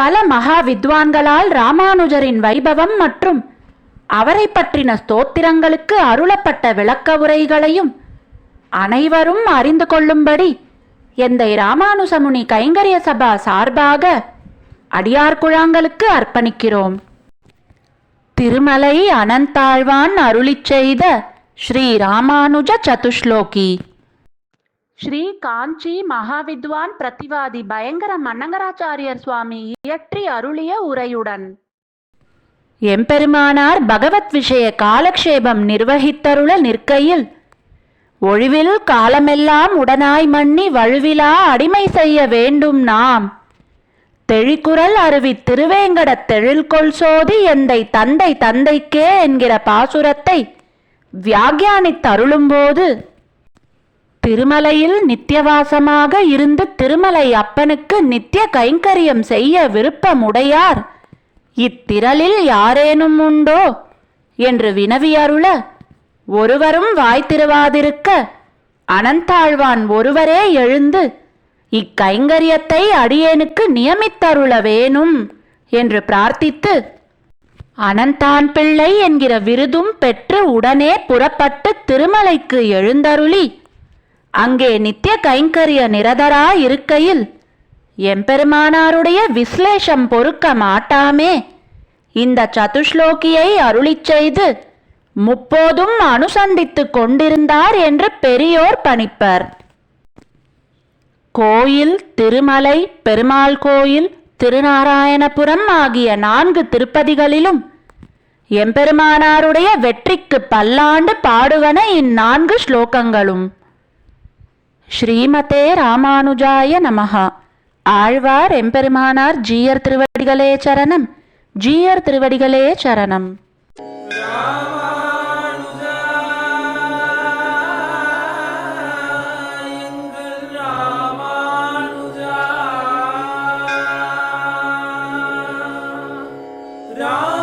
பல மகா வித்வான்களால் ராமானுஜரின் வைபவம் மற்றும் அவரை பற்றின ஸ்தோத்திரங்களுக்கு அருளப்பட்ட விளக்க உரைகளையும் அனைவரும் அறிந்து கொள்ளும்படி எந்தை ராமானுசமுனி கைங்கரிய சபா சார்பாக அடியார்குழாங்களுக்கு அர்ப்பணிக்கிறோம். திருமலை அனந்தாழ்வான் அருளிச் செய்த ஸ்ரீ ராமானுஜ சதுஷ்லோகி. ஸ்ரீ காஞ்சி மகாவித்வான் பிரதிவாதி பயங்கர மன்னங்கராச்சாரியர் சுவாமி இயற்றி அருளிய உரையுடன். எம்பெருமானார் பகவத் விஷய காலக்ஷேபம் நிர்வகித்தருள நிற்கையில் ஒழிவில் காலமெல்லாம் உடனாய் மன்னி வழுவிலா அடிமை செய்ய வேண்டும் நாம். தெழிக்குரல் அருவி திருவேங்கடத் தெழில்கொள் சோதி எந்தை தந்தை தந்தைக்கே என்கிற பாசுரத்தை வியாக்கியானித்தருளும்போது திருமலையில் நித்தியவாசமாக இருந்து திருமலை அப்பனுக்கு நித்திய கைங்கரியம் செய்ய விருப்பமுடையார். இத்திரளில் யாரேனும் உண்டோ? என்று வினவியருள ஒருவரும் வாய் அனந்தாழ்வான் ஒருவரே எழுந்து இக்கைங்கரியத்தை அடியேனுக்கு நியமித்தருள வேணும் என்று பிரார்த்தித்து அனந்தான் பிள்ளை என்கிற விருதும் பெற்று உடனே புறப்பட்டு திருமலைக்கு எழுந்தருளி அங்கே நித்திய கைங்கரிய நிரதரா இருக்கையில் எம்பெருமானாருடைய விஸ்லேஷம் பொறுக்க மாட்டாமே. இந்த சதுஷ்லோகியை அருளிச் செய்து முப்போதும் அனுசந்தித்து கொண்டிருந்தார் என்று பெரியோர் பணிப்பர். கோயில் திருமலை பெருமாள் கோயில் திருநாராயணபுரம் ஆகிய நான்கு திருப்பதிகளிலும் எம்பெருமானாருடைய வெற்றிக்கு பல்லாண்டு பாடுவன இந்நான்கு ஸ்லோகங்களும். ஸ்ரீமதே ராமானுஜாய நமஹா. ஆழ்வார் எம்பெருமானார் ஜீயர் திருவடிகளே சரணம். ஜீயர் திருவடிகளே சரணம். ராமானுஜா.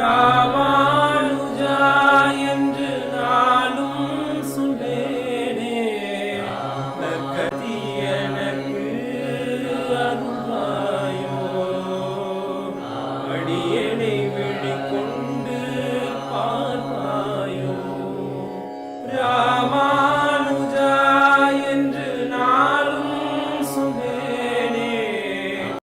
ராமானுஜா என்று நானும் சுடேனே கதி எனக்கு அருளாயோ அடியனை வெளிக்கொண்டு பார்வாயோ ராமா